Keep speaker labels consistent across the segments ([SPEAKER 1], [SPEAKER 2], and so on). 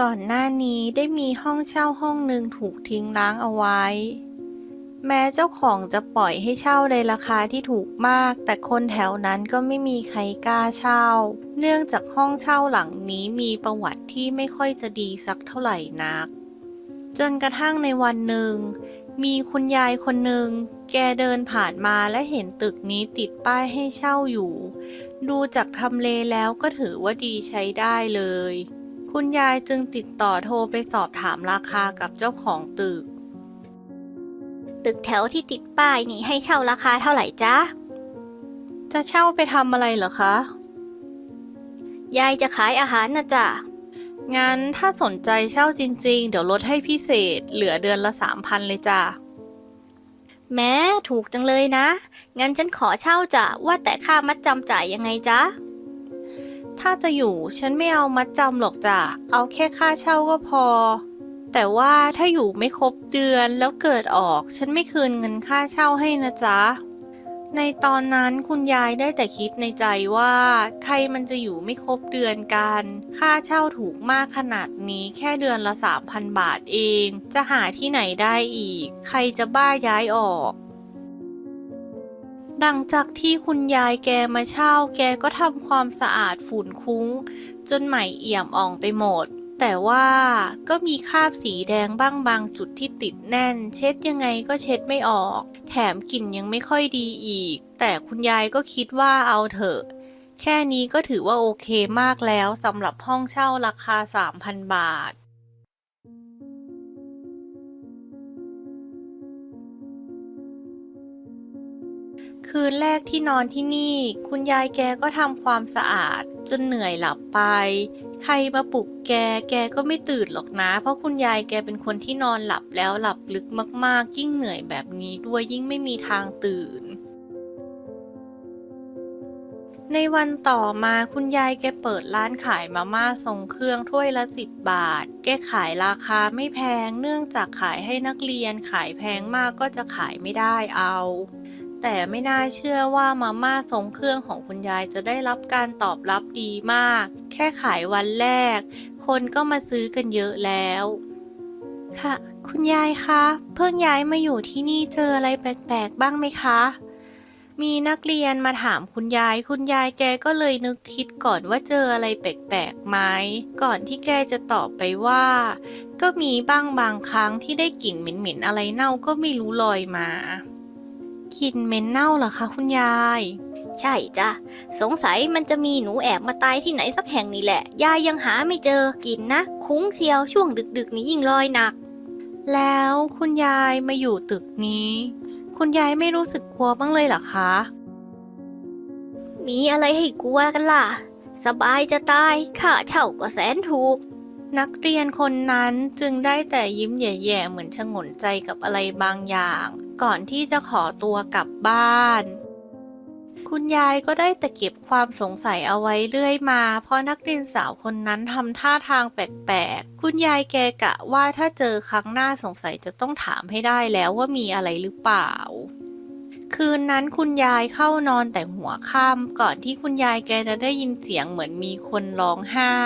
[SPEAKER 1] ก่อนหน้านี้ได้มีห้องเช่าห้องหนึ่งถูกทิ้งร้างเอาไว้ แม้เจ้าของจะปล่อยให้เช่าในราคาที่ถูกมาก แต่คนแถวนั้นก็ไม่มีใครกล้าเช่า เนื่องจากห้องเช่าหลังนี้มีประวัติที่ไม่ค่อยจะดีสักเท่าไหร่นัก จนกระทั่งในวันหนึ่ง มีคุณยายคนหนึ่งแกเดินผ่านมาและเห็นตึกนี้ติดป้ายให้เช่าอยู่ ดูจากทำเลแล้วก็ถือว่าดีใช้ได้เลย คุณยายจึงติดต่อโทรไปสอบถามราคากับเจ้าของตึก
[SPEAKER 2] ตึกแถวที่ติดป้ายนี่ให้เช่าราคาเท่าไหร่จ๊ะ
[SPEAKER 1] จะเช่าไปทำอะไรเหรอคะ
[SPEAKER 2] ยายจะขายอาหารนะจ๊ะ
[SPEAKER 1] งั้นถ้าสนใจเช่าจริง ๆ เดี๋ยวลดให้พิเศษเหลือเดือนละสามพันเลยจ้ะ
[SPEAKER 2] แม้ถูกจังเลยนะ งั้นฉันขอเช่าจ้ะว่าแต่ค่ามัดจำจ่ายยังไงจ๊ะ
[SPEAKER 1] ถ้าจะอยู่ฉันไม่เอามัดจำหรอกจ้ะ เอาแค่ค่าเช่าก็พอ แต่ว่าถ้าอยู่ไม่ครบเดือนแล้วเกิดออก ฉันไม่คืนเงินค่าเช่าให้นะจ๊ะ ในตอนนั้นคุณยายได้แต่คิดในใจว่า ใครมันจะอยู่ไม่ครบเดือนกัน ค่าเช่าถูกมากขนาดนี้แค่เดือนละ 3,000 บาทเอง จะหาที่ไหนได้อีก ใครจะบ้าย้ายออก หลังจากที่คุณยายแกมาเช่า แกก็ทำความสะอาดฝุ่นคุ้ง จนใหม่เอี่ยมอ่องไปหมด แต่ว่าก็มีคราบสีแดงบ้างบางจุดที่ติดแน่น เช็ดยังไงก็เช็ดไม่ออก แถมกลิ่นยังไม่ค่อยดีอีก แต่คุณยายก็คิดว่าเอาเถอะ แค่นี้ก็ถือว่าโอเคมากแล้วสำหรับห้องเช่าราคา 3,000 บาท คืนแรกที่นอนที่นี่ คุณยายแกก็ทำความสะอาด จนเหนื่อยหลับไป ใครมาปลุกแก แกก็ไม่ตื่นหรอกนะ เพราะคุณยายแกเป็นคนที่นอนหลับแล้วหลับลึกมากๆ ยิ่งเหนื่อยแบบนี้ด้วยยิ่งไม่มีทางตื่น ในวันต่อมาคุณยายแกเปิดร้านขายมาม่าทรงเครื่องถ้วยละสิบบาท แกขายราคาไม่แพง เนื่องจากขายให้นักเรียนขายแพงมากก็จะขายไม่ได้เอา แต่ไม่น่าเชื่อว่ามาม่าทรงเครื่องของคุณยายจะได้รับการตอบรับดีมาก แค่ขายวันแรก คนก็มาซื้อกันเยอะแล้ว ค่ะ คุณยายคะ เพิ่งย้ายมาอยู่ที่นี่เจออะไรแปลกๆบ้างไหมคะ มีนักเรียนมาถามคุณยาย คุณยายแกก็เลยนึกคิดก่อนว่าเจออะไรแปลกๆไหม ก่อนที่แกจะตอบไปว่า ก็มีบ้างบางครั้งที่ได้กลิ่นเหม็นๆอะไรเน่าก็ไม่รู้ลอยมา กลิ่นเหม็นเน่าเหรอคะคุณยาย
[SPEAKER 2] ใช่จ้ะ สงสัยมันจะมีหนูแอบมาตายที่ไหนสักแห่งนี่แหละ ยายยังหาไม่เจอกินนะ คุ้งเชียวช่วงดึกๆนี้ยิ่งลอยหนัก
[SPEAKER 1] แล้วคุณยายมาอยู่ตึกนี้ คุณยายไม่รู้สึกกลัวบ้างเลยเหรอคะ
[SPEAKER 2] มีอะไรให้กลัวกันล่ะ สบายจะตายค่าเช่าก็แสนถูก
[SPEAKER 1] นักเรียนคนนั้นจึงได้แต่ยิ้มแย่ๆ เหมือนชงนใจกับอะไรบางอย่าง ก่อนที่จะขอตัวกลับบ้าน คุณยายก็ได้แต่เก็บความสงสัยเอาไว้เรื่อยมา เพราะนักเรียนสาวคนนั้นทำท่าทางแปลกๆ คุณยายแกกะว่าถ้าเจอครั้งหน้าสงสัยจะต้องถามให้ได้แล้วว่ามีอะไรหรือเปล่าคืนนั้นคุณยายเข้านอนแต่หัวค่ำก่อนที่คุณยายแกจะได้ยินเสียงเหมือนมีคนร้องไห้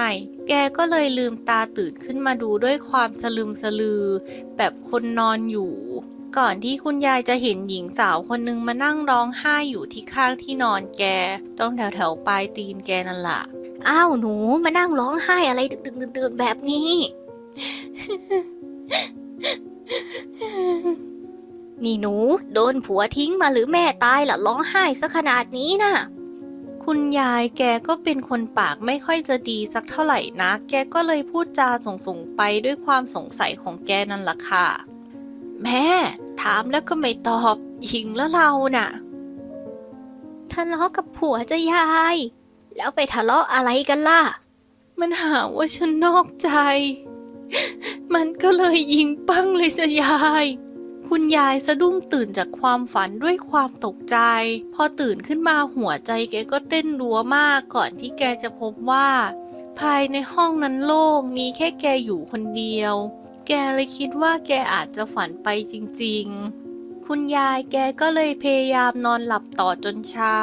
[SPEAKER 1] แกก็เลยลืมตาตื่นขึ้นมาดูด้วยความสลึมสลือ แบบคนนอนอยู่ ก่อนที่คุณยายจะเห็นหญิงสาวคนนึงมานั่งร้องไห้อยู่ที่ข้างที่นอนแกตรงแถวแถวๆปลายตีนแกนั่นแหละ
[SPEAKER 2] อ้าวหนูมานั่งร้องไห้อะไรดึกๆดื่นๆแบบนี้ นี่หนู โดนผัวทิ้งมาหรือแม่ตายล่ะร้องไห้ซะขนาดนี้น่ะ
[SPEAKER 1] คุณยายแกก็เป็นคนปากไม่ค่อยจะดีสักเท่าไหร่นะ แกก็เลยพูดจาส่งๆไปด้วยความสงสัยของแกนั่นแหละค่ะ แม่ ถามแล้วก็ไม่ตอบหญิงแล้วเราน่ะ
[SPEAKER 2] ทะเลาะกับผัวจะยาย แล้วไปทะเลาะอะไรกันล่ะ
[SPEAKER 1] มันหาว่าฉันนอกใจ มันก็เลยยิงปั้งเลยจะยาย คุณยายสะดุ้งตื่นจากความฝันด้วยความตกใจ พอตื่นขึ้นมาหัวใจแกก็เต้นรัวมากก่อนที่แกจะพบว่า ภายในห้องนั้นโล่งมีแค่แกอยู่คนเดียว แกเลยคิดว่าแกอาจจะฝันไปจริงๆ คุณยายแกก็เลยพยายามนอนหลับต่อจนเช้า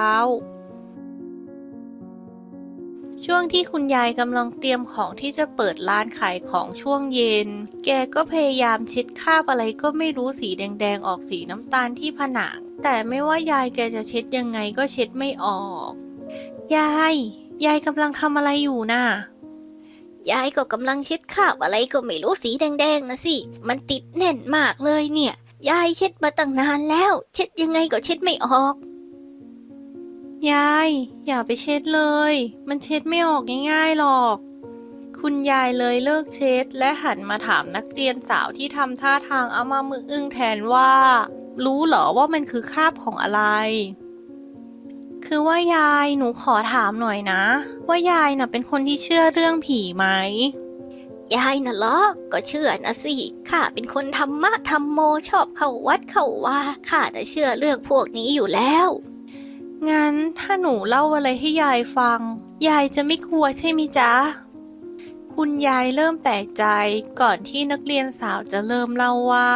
[SPEAKER 1] ช่วงที่คุณยายกำลังเตรียมของที่จะเปิดร้านขายของช่วงเย็น แกก็พยายามเช็ดคราบอะไรก็ไม่รู้สีแดงๆ ออกสีน้ำตาลที่ผนัง แต่ไม่ว่ายายแกจะเช็ดยังไงก็เช็ดไม่ออก ยาย ยายกำลังทำอะไรอยู่น่ะ
[SPEAKER 2] ยายก็กำลังเช็ดคราบอะไรก็ไม่รู้สีแดงๆนะสิ มันติดแน่นมากเลยเนี่ย ยายเช็ดมาตั้งนานแล้ว เช็ดยังไงก็เช็ดไม่ออก
[SPEAKER 1] ยาย อย่าไปเช็ดเลย มันเช็ดไม่ออกง่ายๆหรอก คุณยายเลยเลิกเช็ด และหันมาถามนักเรียนสาวที่ทำท่าทางเอามามืออึ้งแทนว่า รู้เหรอว่ามันคือคราบของอะไร คือว่ายายหนูขอถามหน่อยนะ ว่ายายน่ะเป็นคนที่เชื่อเรื่องผีไหม
[SPEAKER 2] ยายน่ะเหรอ ก็เชื่อนะสิ ข้าเป็นคนธรรมะธรรมโมชอบเข้าวัดเข้าว่าข้าน่ะเชื่อเรื่องพวกนี้อยู่แล้ว
[SPEAKER 1] งั้นถ้าหนูเล่าอะไรให้ยายฟัง ยายจะไม่กลัวใช่ไหมจ๊ะ คุณยายเริ่มแปลกใจก่อนที่นักเรียนสาวจะเริ่มเล่าว่า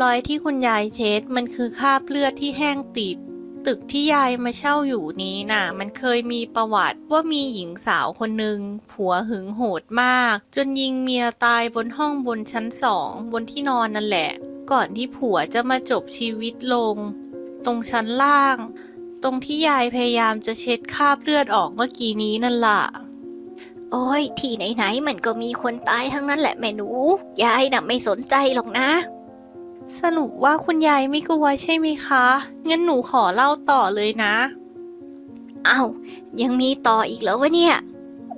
[SPEAKER 1] รอยที่คุณยายเช็ดมันคือคราบเลือดที่แห้งติด ตึกที่ยายมาเช่าอยู่นี้น่ะ มันเคยมีประวัติว่ามีหญิงสาวคนหนึ่งผัวหึงโหดมาก จนยิงเมียตายบนห้องบนชั้นสองบนที่นอนนั่นแหละ ก่อนที่ผัวจะมาจบชีวิตลง ตรงชั้นล่าง ตรงที่ยายพยายามจะเช็ดคราบเลือดออกเมื่อกี้นี้นั่นล่ะ
[SPEAKER 2] โอ้ยที่ไหนๆมันก็มีคนตายทั้งนั้นแหละแม่หนู ยายน่ะไม่สนใจหรอกนะ
[SPEAKER 1] สรุปว่าคุณยายไม่กลัวใช่ไหมคะ งั้นหนูขอเล่าต่อเลยนะ
[SPEAKER 2] เอ้ายังมีต่ออีกเหรอวะเนี่ย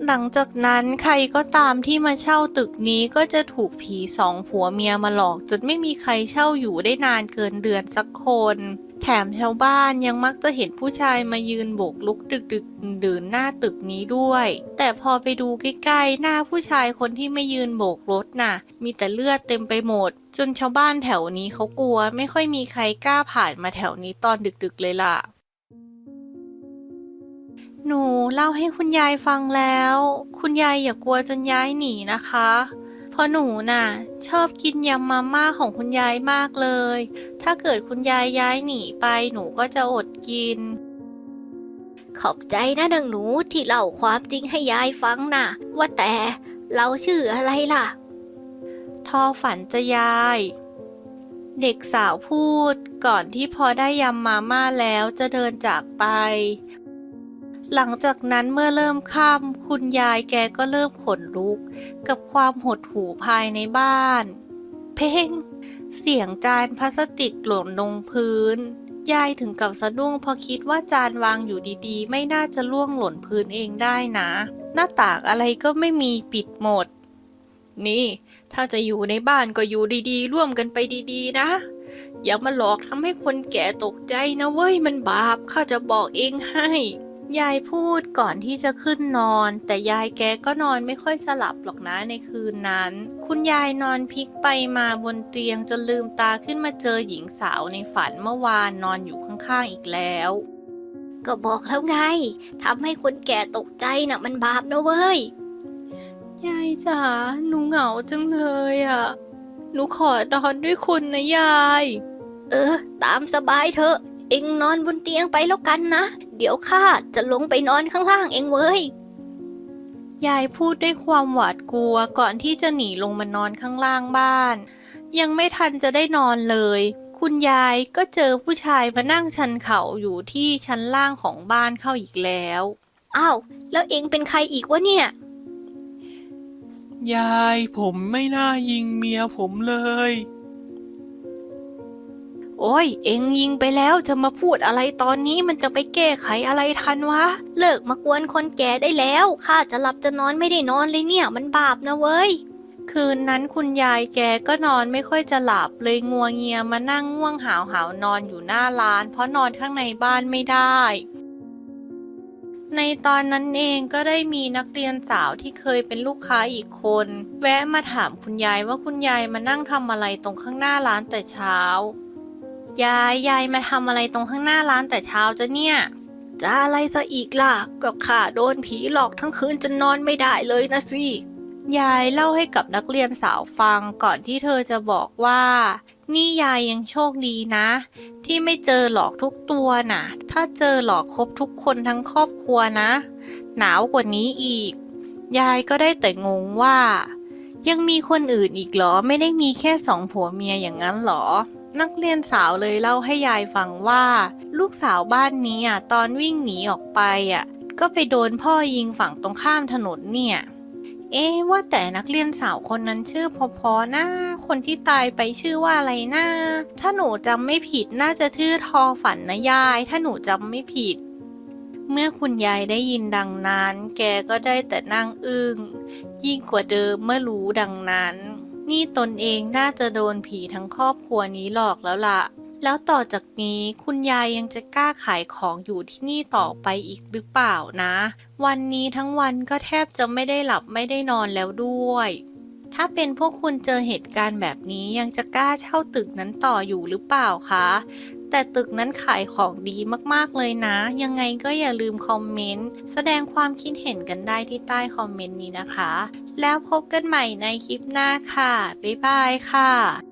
[SPEAKER 1] หลังจากนั้นใครก็ตามที่มาเช่าตึกนี้ก็จะถูกผีสองผัวเมียมาหลอก จนไม่มีใครเช่าอยู่ได้นานเกินเดือนสักคน แถมชาวบ้านยังมักจะเห็นผู้ชายมายืนโบกลุกดึกดึกดื่นหน้าตึกนี้ด้วย แต่พอไปดูใกล้ๆ หน้าผู้ชายคนที่ไมายืนโบกรถน่ะ มีแต่เลือดเต็มไปหมด จนชาวบ้านแถวนี้เขากลัว ไม่ค่อยมีใครกล้าผ่านมาแถวนี้ตอนดึกๆเลยล่ะหนูเล่าให้คุณยายฟังแล้ว คุณยายอย่ากลัวจนย้ายหนีนะคะ พราะหนูน่ะ ชอบกินยำมาม่าของคุณยายมากเลย ถ้าเกิดคุณยายย้ายหนีไปหนูก็จะอดกิน
[SPEAKER 2] ขอบใจนะดังหนูที่เล่าความจริงให้ยายฟังน่ะ ว่าแต่เราชื่ออะไรล่ะ
[SPEAKER 1] ทอฝันจะยาย เด็กสาวพูดก่อนที่พอได้ยำมาม่าแล้วจะเดินจากไป หลังจากนั้นเมื่อเริ่มค่ำคุณยายแกก็เริ่มขนลุก กับความหดหู่ภายในบ้าน เพ่ง เสียงจานพลาสติกหล่นลงพื้น ยายถึงกับสะดุ้งพอคิดว่าจานวางอยู่ดีๆ ไม่น่าจะล่วงหล่นพื้นเองได้นะ หน้าต่างอะไรก็ไม่มีปิดหมด นี่ ถ้าจะอยู่ในบ้านก็อยู่ดีๆ ร่วมกันไปดีๆ นะอย่ามาหลอกทำให้คนแก่ตกใจนะเว้ยมันบาปข้าจะบอกเองให้ ยายพูดก่อนที่จะขึ้นนอน แต่ยายแกก็นอนไม่ค่อยจะหลับหรอกนะในคืนนั้น คุณยายนอนพลิกไปมาบนเตียงจนลืมตาขึ้นมาเจอหญิงสาวในฝันเมื่อวานนอนอยู่ข้างๆอีกแล้ว
[SPEAKER 2] ก็บอกแล้วไงทำให้คนแก่ตกใจน่ะมันบาปนะเว้ย
[SPEAKER 1] ยายจ๋าหนูเหงาจังเลยอะ หนูขอนอนด้วยคุณนะยาย
[SPEAKER 2] เออ ตามสบายเถอะ เอ็งนอนบนเตียงไปแล้วกันนะ เดี๋ยวข้าจะลงไปนอนข้างล่างเองเว้ย
[SPEAKER 1] ยายพูดด้วยความหวาดกลัวก่อนที่จะหนีลงมานอนข้างล่างบ้าน ยังไม่ทันจะได้นอนเลย คุณยายก็เจอผู้ชายมานั่งชันเข่าอยู่ที่ชั้นล่างของบ้านเข้าอีกแล้ว
[SPEAKER 2] อ้าวแล้วเอ็งเป็นใครอีกวะเนี่ย
[SPEAKER 3] ยายผมไม่น่ายิงเมียผมเลย
[SPEAKER 1] โอ้ย เอ็งยิงไปแล้วจะมาพูดอะไรตอนนี้มันจะไปแก้ไขอะไรทันวะ
[SPEAKER 2] เลิกมากวนคนแก่ได้แล้วข้าจะหลับจะนอนไม่ได้นอนเลยเนี่ยมันบาปนะเว้ย
[SPEAKER 1] คืนนั้นคุณยายแกก็นอนไม่ค่อยจะหลับเลยงัวเงียมานั่งง่วงหาวหาวนอนอยู่หน้าร้าน เพราะนอนข้างในบ้านไม่ได้ ในตอนนั้นเองก็ได้มีนักเรียนสาวที่เคยเป็นลูกค้าอีกคน แวะมาถามคุณยายว่าคุณยายมานั่งทำอะไรตรงข้างหน้าร้านแต่เช้า ยาย ยายมาทำอะไรตรงข้างหน้าร้านแต่เช้าจะเนี่ย
[SPEAKER 2] จะอะไรซะอีกล่ะ ก็ข้าโดนผีหลอกทั้งคืนจนนอนไม่ได้เลยนะสิ
[SPEAKER 1] ยายเล่าให้กับนักเรียนสาวฟังก่อนที่เธอจะบอกว่า นี่ยายยังโชคดีนะ ที่ไม่เจอหลอกทุกตัวน่ะ ถ้าเจอหลอกครบทุกคนทั้งครอบครัวนะ หนาวกว่านี้อีก ยายก็ได้แต่งงว่า ยังมีคนอื่นอีกเหรอไม่ได้มีแค่สองผัวเมียอย่างนั้นเหรอ นักเรียนสาวเลยเล่าให้ยายฟังว่า ลูกสาวบ้านนี้อะตอนวิ่งหนีออกไปอะ ก็ไปโดนพ่อยิงฝั่งตรงข้ามถนนเนี่ย เอ๊ว่าแต่นักเรียนสาวคนนั้นชื่อพอพอนะคนที่ตายไปชื่อว่าอะไรนะถ้าหนูจำไม่ผิดน่าจะชื่อทอฝันนะยาย ถ้าหนูจำไม่ผิดเมื่อคุณยายได้ยินดังนั้น แกก็ได้แต่นั่งอึง้งยิ่งกว่าเดิมเมื่อรู้ดังนั้น นี่ตนเองน่าจะโดนผีทั้งครอบครัวนี้หลอกแล้วล่ะ แล้วต่อจากนี้คุณยายยังจะกล้าขายของอยู่ที่นี่ต่อไปอีกหรือเปล่านะ วันนี้ทั้งวันก็แทบจะไม่ได้หลับไม่ได้นอนแล้วด้วย ถ้าเป็นพวกคุณเจอเหตุการณ์แบบนี้ยังจะกล้าเช่าตึกนั้นต่ออยู่หรือเปล่าคะ แต่ตึกนั้นขายของดีมากๆเลยนะ ยังไงก็อย่าลืมคอมเมนต์ แสดงความคิดเห็นกันได้ที่ใต้คอมเมนต์นี้นะคะ แล้วพบกันใหม่ในคลิปหน้าค่ะ บ๊ายบายค่ะ